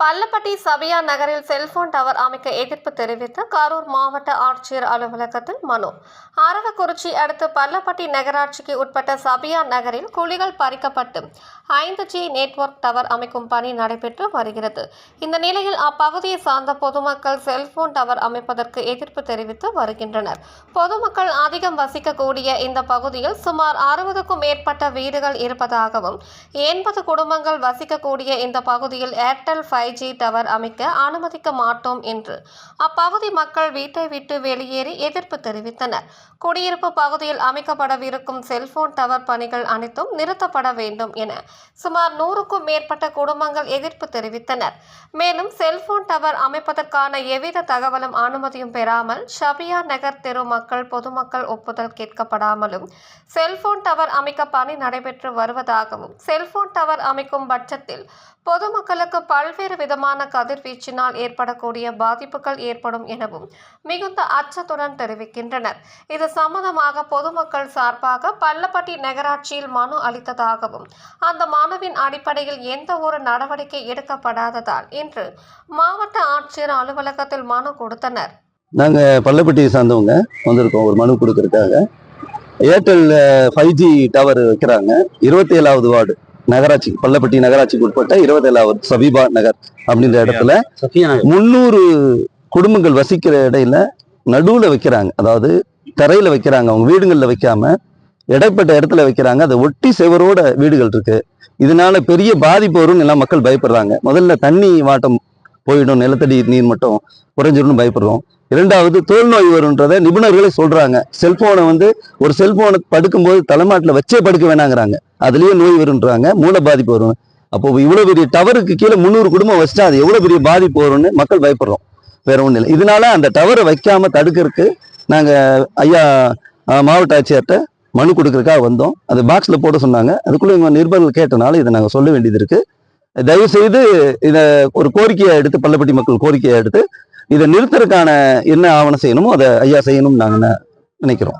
பள்ளப்பட்டி சபியா நகரில் cellphone tower அமைக்க எதிர்ப்பு தெரிவித்து கரூர் மாவட்ட ஆட்சியர் அலுவலகத்தில் மனு. அரவக்குறிச்சி அடுத்து பள்ளப்பட்டி நகராட்சிக்கு உட்பட்ட சபியா நகரில் குழிகள் பறிக்கப்பட்டு ஐந்து ஜி நெட்வொர்க் டவர் அமைக்கும் பணி நடைபெற்று வருகிறது. இந்த நிலையில் அப்பகுதியை சார்ந்த பொதுமக்கள் செல்போன் டவர் அமைப்பதற்கு எதிர்ப்பு தெரிவித்து வருகின்றனர். பொதுமக்கள் அதிகம் வசிக்கக்கூடிய இந்த பகுதியில் சுமார் அறுபதுக்கும் மேற்பட்ட வீடுகள் இருப்பதாகவும் எண்பது குடும்பங்கள் வசிக்கக்கூடிய இந்த பகுதியில் ஏர்டெல் ஃபைவ் ஜி டவர் அமைக்க அனுமதிக்க மாட்டோம் என்று. அப்பகுதி மக்கள் வீட்டை விட்டு வெளியேறி எதிர்ப்பு தெரிவித்தனர். குடியிருப்பு பகுதியில் அமைக்கப்படவிருக்கும் செல்போன் டவர் பணிகள் அனைத்தும் நிறுத்தப்பட வேண்டும் என சுமார் நூறுக்கும் மேற்பட்ட குடும்பங்கள் எதிர்ப்பு தெரிவித்தனர். மேலும் செல்போன் டவர் அமைப்பதற்கான எவ்வித தகவலும் அனுமதியும் பெறாமல் ஷபியா நகர் தெரு மக்கள் பொதுமக்கள் ஒப்புதல் கேட்கப்படாமலும் செல்போன் டவர் அமைக்க பணி நடைபெற்று வருவதாகவும் செல்போன் டவர் அமைக்கும் பட்சத்தில் பொதுமக்களுக்கு பல்வேறு விதமான கதிர்வீச்சினால் ஏற்படக்கூடிய பாதிப்புகள் ஏற்படும் எனவும் மிகுந்த அச்சத்துடன் தெரிவிக்கின்றனர். இது சம்பந்தமாக பொதுமக்கள் சார்பாக பள்ளப்பட்டி நகராட்சியில் மனு அளித்ததாகவும் அந்த மனுவின் அடிப்படையில் எந்த ஒரு நடவடிக்கை எடுக்கப்படாததால் இன்று மாவட்ட ஆட்சியர் அலுவலகத்தில் மனு கொடுத்தனர். நாங்கள் பள்ளப்பட்டியை சார்ந்தவங்க வந்திருக்கோம் ஒரு மனு கொடுக்கறதுக்காக. ஏர்டெல் ஃபைவ் ஜி டவர் வைக்கிறாங்க. இருபத்தி ஏழாவது வார்டு. நகராட்சி பள்ளப்பட்டி நகராட்சிக்கு உட்பட்ட இருபத்தி ஏழாவது சபீபா நகர் அப்படின்ற இடத்துல முந்நூறு குடும்பங்கள் வசிக்கிற இடையில நடுவுல வைக்கிறாங்க. அதாவது தரையில வைக்கிறாங்க. அவங்க வீடுகளில் வைக்காம இடைப்பட்ட இடத்துல வைக்கிறாங்க. அதை ஒட்டி செவரோட வீடுகள் இருக்கு. இதனால பெரிய பாதிப்பு வரும்னு எல்லாம் மக்கள் பயப்படுறாங்க. முதல்ல தண்ணி வாட்டம் போயிடும். நிலத்தடி நீர் மட்டம் குறைஞ்சிரும்னு பயப்படுறோம். இரண்டாவது தோல் நோய் வரும்ன்றதை நிபுணர்களே சொல்றாங்க. செல்போனை வந்து ஒரு செல்போனை படுக்கும்போது தலைமாட்டில் வச்சே படுக்க வேணாங்கிறாங்க. அதுலயே நோய் வரும்ன்றாங்க. மூல பாதிப்பு வரும். அப்போ இவ்வளோ பெரிய டவருக்கு கீழே முந்நூறு குடும்பம் வச்சுட்டா அது எவ்வளோ பெரிய பாதிப்பு வரும்னு மக்கள் பயப்படுறோம். வேற ஒன்றும் இல்லை. இதனால அந்த டவரை வைக்காம தடுக்கிறதுக்கு நாங்க ஐயா மாவட்ட ஆட்சியர்கிட்ட மனு கொடுக்கறதுக்காக வந்தோம். அது பாக்ஸில் போட சொன்னாங்க. அதுக்குள்ளே இவங்க நிருபர்கள் கேட்டனால இதை நாங்கள் சொல்ல வேண்டியது இருக்கு. தயவு செய்து இதை ஒரு கோரிக்கையை எடுத்து பள்ளப்பட்டி மக்கள் கோரிக்கையை எடுத்து இதை நிறுத்தறதுக்கான என்ன ஆவணம் செய்யணுமோ அதை ஐயா செய்யணும்னு நாங்கள் நினைக்கிறோம்.